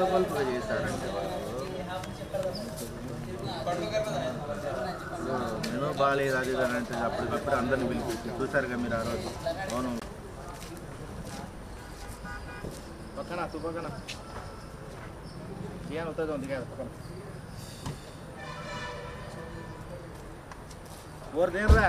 పగలపుగా చేశారంటే వాళ్ళు. నేను బాగాలేదు అది అని అంటే అప్పటికప్పుడు అందరిని పిలిపించి చూసారుగా మీరు ఆ రోజు. అవును. పక్కన తు పక్కన. ఏం అవుతుంది ఉంది కదా పక్కన. ఓరు దేవ్రా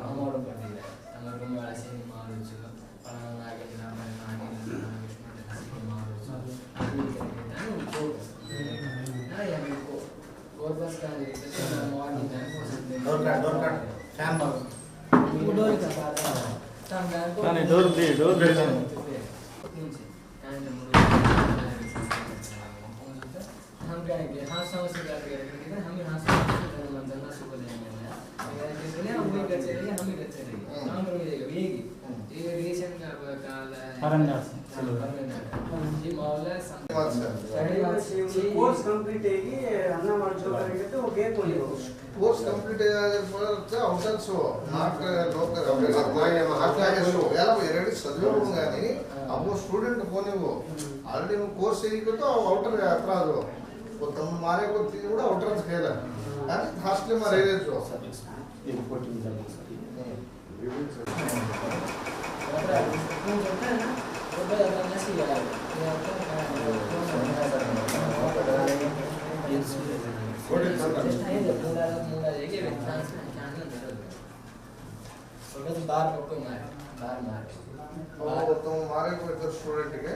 అమ్మవారు పండుగ అమ్మకం రాసింది మారచ్చు నాగేంద్ర నాగేంద్ర మారచ్చు కోర్పస్ కాదు డోర్ డోర్ డోర్ డోర్ పెట్టాను. हम कहेंगे हाँ समझ से बात करेंगे हम यहाँ से मंदना सुबह लेंगे हम वही करते रहेंगे हम ही करते रहेंगे काम करेंगे ये ये रिलेशन का काल అరణ్యాస్. ये मामला ಕೋರ್ಸ್ ಕಂಪ್ಲೀಟ್ ಆಗಿ ಅನ್ನ ಮಾಡ್ಕೋಬೇಕಾಗಿತ್ತು ಒಬ್ಬೇ course complete outers not local అట్లాగే ఎలా ಎರಡು చదివాము కానీ అబ్బో స్టూడెంట్ పోనివ్వు ఆల్రెడీ నువ్వు కోర్స్ చేయకపోతే అవుటర్ ಹತ್ರ పోతాము మారే కొద్ది కూడా అవటం ఫెయిల్ అని హాస్టల్ మా రైల్వే बार मार बार मार तो मारे कोई तो स्टूडेंट के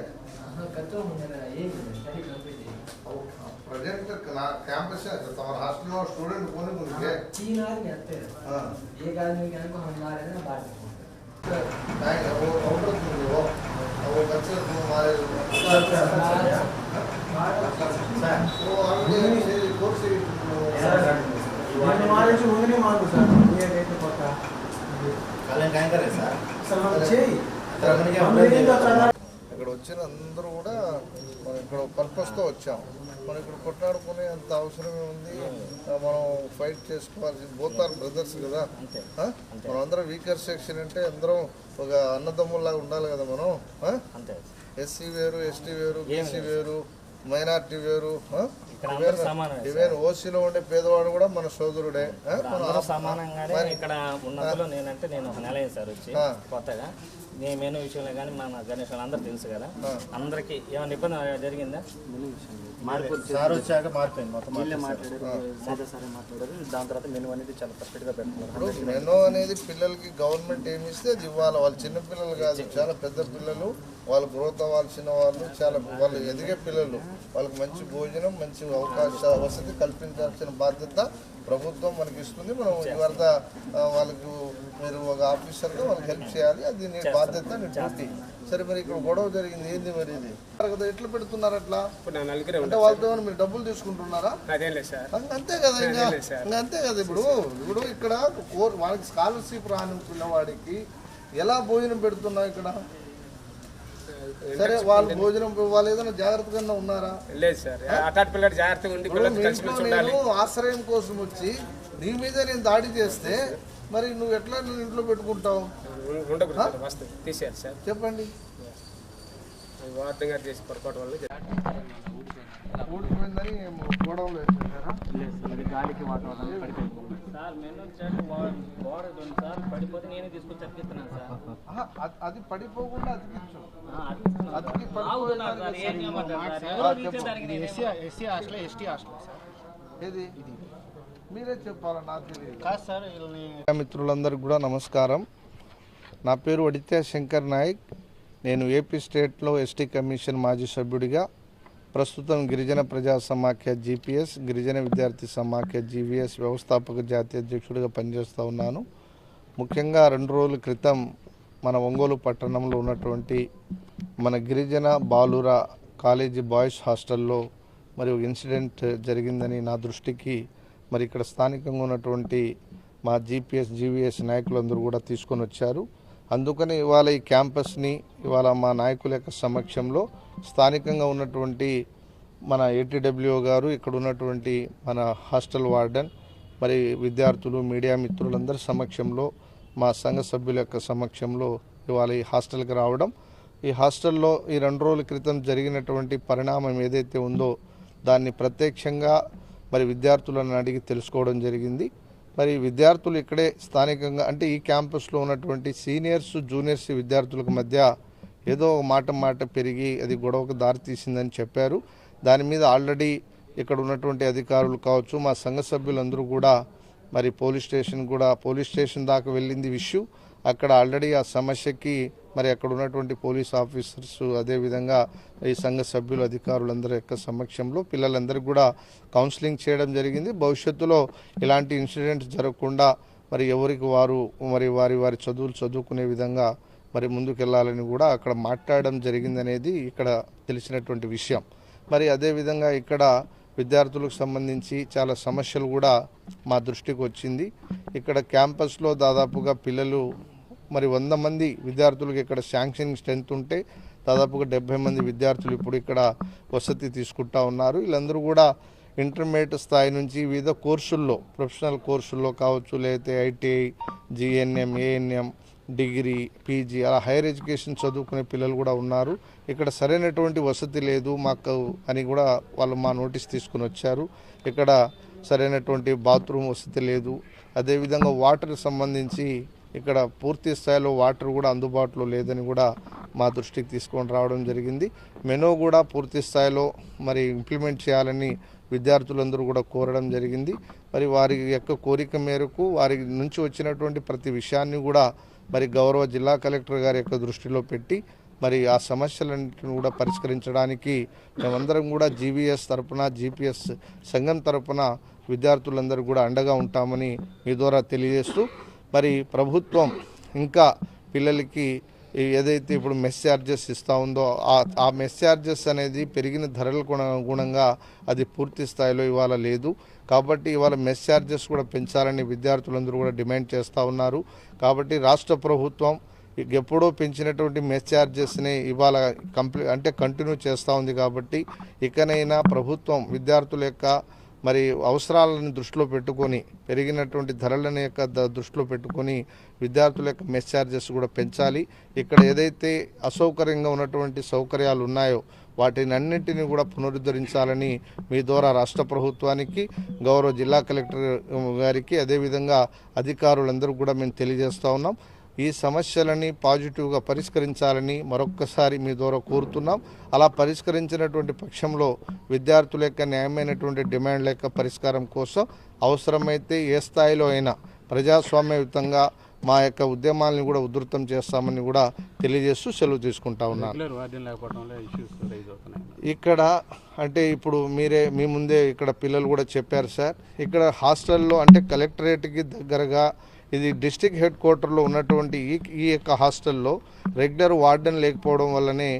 हाँ कतो मेरा ये स्टडी ಅದೇಂತಕ್ಕಲ್ಲ ಕ್ಯಾಂಪಸ್ ತಮ್ಮ ಹಾಸ್ಟೆಲ್ ಸ್ಟೂಡೆಂಟ್ ಫೋನ್ ನಿಮಗೆ तीन आदमी आते हैं ಹಾಂ एक आदमी के हमको हम मारे ना बाहर से फ़ोन ಥ್ಯಾಂಕ್ ಅವರು ಔಟರ್ ತಿಂಗಳು ಅವರು ಬಚ್ಚೆ ಮಾರೇ ಕೋರ್ಸ್ ಮಾರೇಜ್ ಒಂದನೇ ಮಾಡು ಸರ್ ಏ ರೇಟ್ ಕೊಟ್ಟ ಕಾಲೇಜ್ ಹ್ಯಾಂಗರ್ ಸರ್ ಸರ್ ನಾವು ಚೇ ಅದ್ರ ಮನೆಗೆ ఇక్కడ వచ్చిన అందరూ కూడా మనం ఇక్కడ పర్పస్తో వచ్చాం. మనం ఇక్కడ కొట్లాడుకునే అంత అవసరమే ఉంది. మనం ఫైట్ చేసుకోవాల్సింది బోత్ ఆర్ బ్రదర్స్ కదా? మనం అందరం వీకర్ సెక్షన్ అంటే అందరం ఒక అన్నదమ్ముల్లాగా ఉండాలి కదా మనం. ఎస్సీ వేరు ఎస్టీ వేరు బీసీ వేరు మైనార్టీ వేరు ఈవెన్- ఓసీలో ఉండే పేదవాడు కూడా మన సోదరుడే. సమానంగానే మరి- ఇక్కడ ఉన్నందులో నేనంటే నేను ఒక నెల సార్ వచ్చి. కొత్తగా. నీ మెను విషయంలో కానీ మన గణేష్ అందరూ తెలుసు కదా. అందరికి ఏమైనా ఇబ్బంది జరిగిందా సార్ వచ్చాక మారిపోయింది మొత్తం దాని తర్వాత మెను అనేది చాలా మెనో అనేది పిల్లలకి గవర్నమెంట్ ఏమి ఇస్తే అది ఇవ్వాలి. వాళ్ళు చిన్న పిల్లలు కాదు చాలా పెద్ద పిల్లలు. వాళ్ళు గ్రోత్ అవ్వాల్సిన వాళ్ళు చాలా వాళ్ళు ఎదిగే పిల్లలు. వాళ్ళకి మంచి భోజనం మంచి అవకాశ వసతి కల్పించాల్సిన బాధ్యత ప్రభుత్వం మనకి ఇస్తుంది. మనం ఇవాళ వాళ్ళకు మీరు ఒక ఆఫీసర్గా వాళ్ళకి హెల్ప్ చేయాలి. అది నీ బాధ్యత నీ డ్యూటీ. సరే మరి ఇక్కడ గొడవ జరిగింది. ఏంది మరి ఇది? కదా ఎట్లా పెడుతున్నారు అట్లా? అంటే వాళ్ళతో మీరు డబ్బులు తీసుకుంటున్నారా? అంత- కదా ఇంకా. ఇంకా అంతే కదా ఇప్పుడు. ఇప్పుడు ఇక్కడ కోర్ వాళ్ళకి స్కాలర్షిప్ రాని పిల్లవాడికి ఎలా భోజనం పెడుతున్నావు ఇక్కడ? సరే వాళ్ళు భోజనం వాళ్ళు ఏదైనా జాగ్రత్తగా ఉన్నారా? లేదు సార్. అటాట్ జాగ్రత్తగా ఉండి ఆశ్రయం కోసం వచ్చి నీ మీద నేను దాడి చేస్తే మరి నువ్వు ఎట్లా నువ్వు ఇంట్లో పెట్టుకుంటావు? ఉండకూడదు. వస్తుంది తీసేయాలి సార్. చెప్పండి. చేసి పొరపాటు వల్ల. ఊడిపోయిందని గొడవలు వేసేసారా? గాలికి వాతావరణం పడిపోయింది. సార్ మెను చాట్ గోడ సార్ పడిపోతే నేనే తీసుకొచ్చి అతికిస్తున్నాను సార్. ఆహా, అది- అది పడిపోకుండా అతికించు. అతికి SC hostel ST hostel sir. ఏది? మీరే చెప్పాలా నాకు తెలియదు. కాదు సార్ మిత్రులందరికీ కూడా నమస్కారం. నా పేరు వడిత్యా శంకర్ నాయక్. నేను ఏపీ స్టేట్లో ఎస్టీ కమిషన్ మాజీ సభ్యుడిగా ప్రస్తుతం గిరిజన ప్రజా సమాఖ్య జీపీఎస్ గిరిజన విద్యార్థి సమాఖ్య జీవీఎస్ వ్యవస్థాపక జాతీయ అధ్యక్షుడిగా పనిచేస్తూ ఉన్నాను. ముఖ్యంగా రెండు రోజుల క్రితం మన ఒంగోలు పట్టణంలో ఉన్నటువంటి మన గిరిజన బాలుర కాలేజీ బాయ్స్ హాస్టల్లో మరి ఒక ఇన్సిడెంట్ జరిగిందని నా దృష్టికి మరి ఇక్కడ స్థానికంగా ఉన్నటువంటి మా జీపీఎస్ జీవీఎస్ నాయకులందరూ కూడా తీసుకొని వచ్చారు. అందుకని ఇవాళ ఈ క్యాంపస్ని ఇవాళ మా నాయకుల యొక్క సమక్షంలో స్థానికంగా ఉన్నటువంటి మన ఏటీడబ్ల్యూ గారు ఇక్కడ ఉన్నటువంటి మన హాస్టల్ వార్డెన్ మరి విద్యార్థులు మీడియా మిత్రులందరి సమక్షంలో మా సంఘ సభ్యుల యొక్క సమక్షంలో ఇవాళ ఈ హాస్టల్కి రావడం. ఈ హాస్టల్లో ఈ రెండు రోజుల క్రితం జరిగినటువంటి పరిణామం ఏదైతే ఉందో దాన్ని ప్రత్యక్షంగా మరి విద్యార్థులను అడిగి తెలుసుకోవడం జరిగింది. మరి విద్యార్థులు ఇక్కడే స్థానికంగా అంటే ఈ క్యాంపస్లో ఉన్నటువంటి సీనియర్స్ జూనియర్స్ విద్యార్థులకు మధ్య ఏదో ఒక మాట మాట పెరిగి అది గొడవకు దారితీసిందని చెప్పారు. దాని మీద ఆల్రెడీ ఇక్కడ ఉన్నటువంటి అధికారులు కావచ్చు మా సంఘ సభ్యులందరూ కూడా మరి పోలీస్ స్టేషన్ కూడా పోలీస్ స్టేషన్ దాకా వెళ్ళింది ఇష్యూ అక్కడ ఆల్రెడీ ఆ సమస్యకి మరి అక్కడ ఉన్నటువంటి పోలీస్ ఆఫీసర్స్ అదేవిధంగా ఈ సంఘ సభ్యులు అధికారులందరి యొక్క సమక్షంలో పిల్లలందరికీ కూడా కౌన్సిలింగ్ చేయడం జరిగింది. భవిష్యత్తులో ఇలాంటి ఇన్సిడెంట్స్ జరగకుండా మరి ఎవరికి వారు మరి వారి వారి చదువులు చదువుకునే విధంగా మరి ముందుకెళ్ళాలని కూడా అక్కడ మాట్లాడడం జరిగిందనేది ఇక్కడ తెలిసినటువంటి విషయం. మరి అదేవిధంగా ఇక్కడ విద్యార్థులకు సంబంధించి చాలా సమస్యలు కూడా మా దృష్టికి వచ్చింది. ఇక్కడ క్యాంపస్లో దాదాపుగా పిల్లలు మరి వంద మంది విద్యార్థులకు ఇక్కడ శాంక్షన్ స్ట్రెంత్ ఉంటే దాదాపుగా డెబ్బై మంది విద్యార్థులు ఇప్పుడు ఇక్కడ వసతి తీసుకుంటా ఉన్నారు. వీళ్ళందరూ కూడా ఇంటర్మీడియట్ స్థాయి నుంచి వివిధ కోర్సుల్లో ప్రొఫెషనల్ కోర్సుల్లో కావచ్చు లేకపోతే ITI GNM ANM degree PG అలా హైయర్ ఎడ్యుకేషన్ చదువుకునే పిల్లలు కూడా ఉన్నారు. ఇక్కడ సరైనటువంటి వసతి లేదు మాకు అని కూడా వాళ్ళు మా నోటీస్ తీసుకుని వచ్చారు. ఇక్కడ సరైనటువంటి బాత్రూమ్ వసతి లేదు. అదేవిధంగా వాటర్ సంబంధించి ఇక్కడ పూర్తి స్థాయిలో వాటర్ కూడా అందుబాటులో లేదని కూడా మా దృష్టికి తీసుకొని రావడం జరిగింది. మెనూ కూడా పూర్తి స్థాయిలో మరి ఇంప్లిమెంట్ చేయాలని విద్యార్థులందరూ కూడా కోరడం జరిగింది. మరి వారి యొక్క కోరిక మేరకు వారి నుంచి వచ్చినటువంటి ప్రతి విషయాన్ని కూడా మరి గౌరవ జిల్లా కలెక్టర్ గారి యొక్క దృష్టిలో పెట్టి మరి ఆ సమస్యలన్నింటిని కూడా పరిష్కరించడానికి మేమందరం కూడా జీవీఎస్ తరపున జీపీఎస్ సంఘం తరపున విద్యార్థులందరూ కూడా అండగా ఉంటామని మీ ద్వారా తెలియజేస్తూ మరి ప్రభుత్వం ఇంకా పిల్లలకి ఏదైతే ఇప్పుడు మెస్ ఛార్జెస్ ఇస్తూ ఉందో ఆ ఆ మెస్ ఛార్జెస్ అనేది పెరిగిన ధరలకు అనుగుణంగా అది పూర్తి స్థాయిలో ఇవాళ లేదు. కాబట్టి ఇవాళ మెస్ ఛార్జెస్ కూడా పెంచాలని విద్యార్థులందరూ కూడా డిమాండ్ చేస్తూ ఉన్నారు. కాబట్టి రాష్ట్ర ప్రభుత్వం ఎప్పుడో పెంచినటువంటి మెస్ ఛార్జెస్ని ఇవాళ కంప్లీ అంటే కంటిన్యూ చేస్తూ ఉంది కాబట్టి ఇకనైనా ప్రభుత్వం విద్యార్థుల యొక్క మరి అవసరాలను దృష్టిలో పెట్టుకొని పెరిగినటువంటి ధరలను యొక్క దృష్టిలో పెట్టుకొని విద్యార్థుల యొక్క మెస్ ఛార్జెస్ కూడా పెంచాలి. ఇక్కడ ఏదైతే అసౌకర్యంగా ఉన్నటువంటి సౌకర్యాలు ఉన్నాయో వాటిని అన్నింటినీ కూడా పునరుద్ధరించాలని మీ ద్వారా రాష్ట్ర ప్రభుత్వానికి గౌరవ జిల్లా కలెక్టర్ గారికి అదేవిధంగా అధికారులందరూ కూడా మేము తెలియజేస్తూ ఉన్నాం. ఈ సమస్యలని పాజిటివ్గా పరిష్కరించాలని మరొక్కసారి మీ ద్వారా కోరుతున్నాం. అలా పరిష్కరించినటువంటి పక్షంలో విద్యార్థుల యొక్క న్యాయమైనటువంటి డిమాండ్ల యొక్క పరిష్కారం కోసం అవసరమైతే ఏ స్థాయిలో అయినా ప్రజాస్వామ్యయుతంగా మా యొక్క ఉద్యమాలను కూడా ఉధృతం చేస్తామని కూడా తెలియజేస్తూ సెలవు తీసుకుంటా ఉన్నాను ఇక్కడ అంటే ఇప్పుడు మీరే మీ ముందే ఇక్కడ పిల్లలు కూడా చెప్పారు సార్. ఇక్కడ హాస్టల్లో అంటే కలెక్టరేట్కి దగ్గరగా ఇది డిస్టిక్ హెడ్ క్వార్టర్లో ఉన్నటువంటి ఈ ఈ యొక్క హాస్టల్లో రెగ్యులర్ వార్డెన్ లేకపోవడం వల్లనే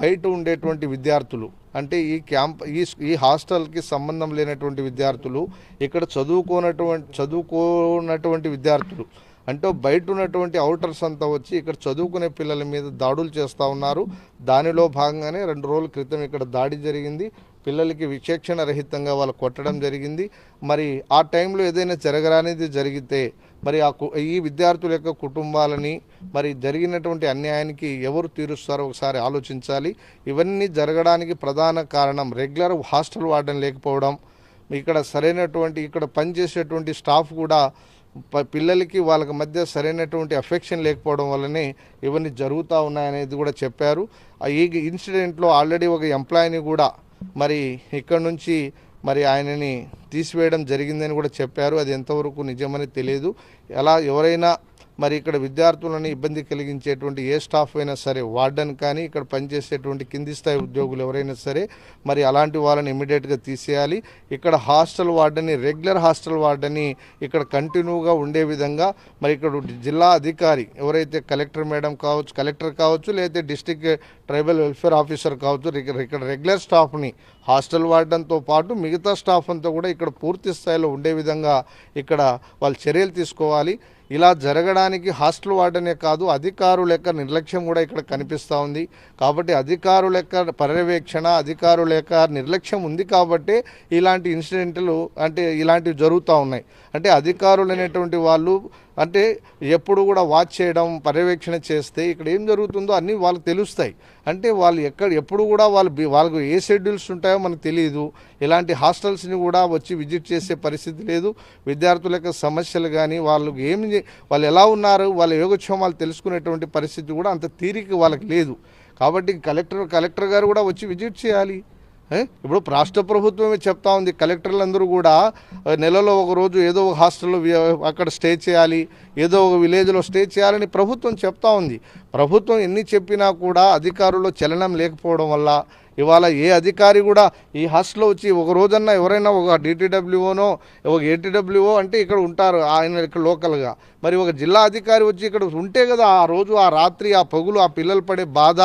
బయట ఉండేటువంటి విద్యార్థులు అంటే ఈ క్యాంప్ ఈ ఈ హాస్టల్కి సంబంధం లేనటువంటి విద్యార్థులు ఇక్కడ చదువుకోనటువంటి చదువుకోనటువంటి విద్యార్థులు అంటే బయట ఉన్నటువంటి అవుటర్స్ అంతా వచ్చి ఇక్కడ చదువుకునే పిల్లల మీద దాడులు చేస్తూ ఉన్నారు. దానిలో భాగంగానే రెండు రోజుల క్రితం ఇక్కడ దాడి జరిగింది. పిల్లలకి విచక్షణ రహితంగా వాళ్ళు కొట్టడం జరిగింది. మరి ఆ టైంలో ఏదైనా జరగరానిది జరిగితే మరి ఆ కు- ఈ విద్యార్థుల యొక్క కుటుంబాలని మరి జరిగినటువంటి అన్యాయానికి ఎవరు తీరుస్తారో ఒకసారి ఆలోచించాలి. ఇవన్నీ జరగడానికి ప్రధాన కారణం రెగ్యులర్ హాస్టల్ వాడడం లేకపోవడం. ఇక్కడ సరైనటువంటి ఇక్కడ పనిచేసేటువంటి స్టాఫ్ కూడా పిల్లలకి వాళ్ళకి మధ్య సరైనటువంటి అఫెక్షన్ లేకపోవడం వల్లనే ఇవన్నీ జరుగుతూ ఉన్నాయనేది కూడా చెప్పారు. ఈ ఇన్సిడెంట్లో ఆల్రెడీ ఒక ఎంప్లాయీని కూడా మరి ఇక్కడ నుంచి మరి ఆయనని తీసివేయడం జరిగిందని కూడా చెప్పారు. అది ఎంతవరకు నిజమని తెలియదు. ఎలా ఎవరైనా మరి ఇక్కడ విద్యార్థులను ఇబ్బంది కలిగించేటువంటి ఏ స్టాఫ్ అయినా సరే వార్డెన్ కానీ ఇక్కడ పనిచేసేటువంటి కింది స్థాయి ఉద్యోగులు ఎవరైనా సరే మరి అలాంటి వాళ్ళని ఇమీడియట్గా తీసేయాలి. ఇక్కడ హాస్టల్ వార్డని రెగ్యులర్ హాస్టల్ వార్డని ఇక్కడ కంటిన్యూగా ఉండే విధంగా మరి ఇక్కడ జిల్లా అధికారి ఎవరైతే కలెక్టర్ మేడం కావచ్చు కలెక్టర్ కావచ్చు లేదా డిస్టిక్ ట్రైబల్ వెల్ఫేర్ ఆఫీసర్ కావచ్చు ఇక్కడ ఇక్కడ రెగ్యులర్ స్టాఫ్ని హాస్టల్ వార్డెన్తో పాటు మిగతా స్టాఫ్ అంతా కూడా ఇక్కడ పూర్తి స్థాయిలో ఉండే విధంగా ఇక్కడ వాళ్ళు చర్యలు తీసుకోవాలి. ఇలా జరగడానికి హాస్టల్ వార్డనే కాదు అధికారుల యొక్క నిర్లక్ష్యం కూడా ఇక్కడ కనిపిస్తూ ఉంది. కాబట్టి అధికారుల యొక్క పర్యవేక్షణ అధికారుల యొక్క నిర్లక్ష్యం ఉంది కాబట్టి ఇలాంటి ఇన్సిడెంట్లు అంటే ఇలాంటివి జరుగుతూ ఉన్నాయి. అంటే అధికారులు అనేటువంటి వాళ్ళు అంటే ఎప్పుడు కూడా వాచ్ చేయడం పర్యవేక్షణ చేస్తే ఇక్కడ ఏం జరుగుతుందో అన్నీ వాళ్ళకి తెలుస్తాయి. అంటే వాళ్ళు ఎక్కడ ఎప్పుడు కూడా వాళ్ళు వాళ్ళకు ఏ షెడ్యూల్స్ ఉంటాయో మనకు తెలియదు ఇలాంటి హాస్టల్స్ని కూడా వచ్చి విజిట్ చేసే పరిస్థితి లేదు. విద్యార్థుల యొక్క సమస్యలు కానీ వాళ్ళు ఏం వాళ్ళు ఎలా ఉన్నారు వాళ్ళ యోగక్షేమాలు తెలుసుకునేటువంటి పరిస్థితి కూడా అంత తీరిక వాళ్ళకి లేదు. కాబట్టి కలెక్టర్ కలెక్టర్ గారు కూడా వచ్చి విజిట్ చేయాలి. ఇప్పుడు రాష్ట్ర ప్రభుత్వమే చెప్తా ఉంది. కలెక్టర్లందరూ కూడా నెలలో ఒక రోజు ఏదో ఒక హాస్టల్లో అక్కడ స్టే చేయాలి ఏదో ఒక విలేజ్లో స్టే చేయాలని ప్రభుత్వం చెప్తా ఉంది. ప్రభుత్వం ఎన్ని చెప్పినా కూడా అధికారుల్లో చలనం లేకపోవడం వల్ల ఇవాళ ఏ అధికారి కూడా ఈ హాస్టల్లో వచ్చి ఒక రోజన్నా ఎవరైనా ఒక డిటిడబ్ల్యూఓనో ఒక ఏటీడబ్ల్యూఓ అంటే ఇక్కడ ఉంటారు ఆయన ఇక్కడ లోకల్గా. మరి ఒక జిల్లా అధికారి వచ్చి ఇక్కడ ఉంటే కదా ఆ రోజు ఆ రాత్రి ఆ పగులు ఆ పిల్లలు పడే బాధ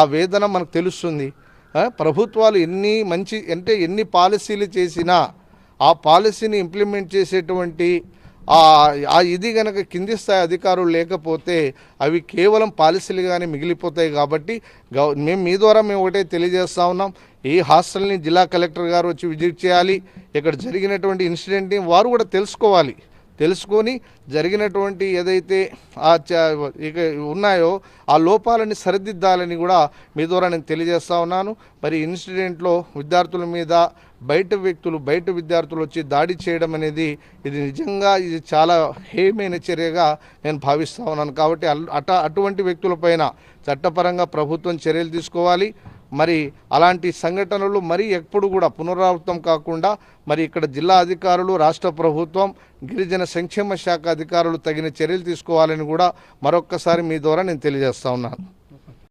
ఆ వేదన మనకు తెలుస్తుంది. ప్రభుత్వాలు ఎన్ని మంచి అంటే ఎన్ని పాలసీలు చేసినా ఆ పాలసీని ఇంప్లిమెంట్ చేసేటువంటి ఆ ఇది గనక కింది స్థాయి అధికారులు లేకపోతే అవి కేవలం పాలసీలుగానే మిగిలిపోతాయి కాబట్టి గవ మేము మీ ద్వారా మేము ఒకటే తెలియజేస్తా ఉన్నాం. ఈ హాస్టల్ని జిల్లా కలెక్టర్ గారు వచ్చి విజిట్ చేయాలి. ఇక్కడ జరిగినటువంటి ఇన్సిడెంట్ని వారు కూడా తెలుసుకోవాలి. తెలుసుకొని జరిగినటువంటి ఏదైతే ఆ చ- ఇక ఉన్నాయో ఆ లోపాలని సరిదిద్దాలని కూడా మీ ద్వారా నేను తెలియజేస్తా ఉన్నాను. మరి ఇన్సిడెంట్లో విద్యార్థుల మీద బయట వ్యక్తులు బయట విద్యార్థులు వచ్చి దాడి చేయడం అనేది ఇది నిజంగా ఇది చాలా హేయమైన చర్యగా నేను భావిస్తా ఉన్నాను. కాబట్టి అల్- అట అటువంటి వ్యక్తులపైన చట్టపరంగా ప్రభుత్వం చర్యలు తీసుకోవాలి. మరి అలాంటి సంఘటనలు మరి ఎప్పుడు కూడా పునరావృతం కాకుండా మరి ఇక్కడ జిల్లా అధికారులు రాష్ట్ర ప్రభుత్వం గిరిజన సంక్షేమ శాఖ అధికారులు తగిన చర్యలు తీసుకోవాలని కూడా మరొక్కసారి మీ ద్వారా నేను తెలియజేస్తా ఉన్నాను.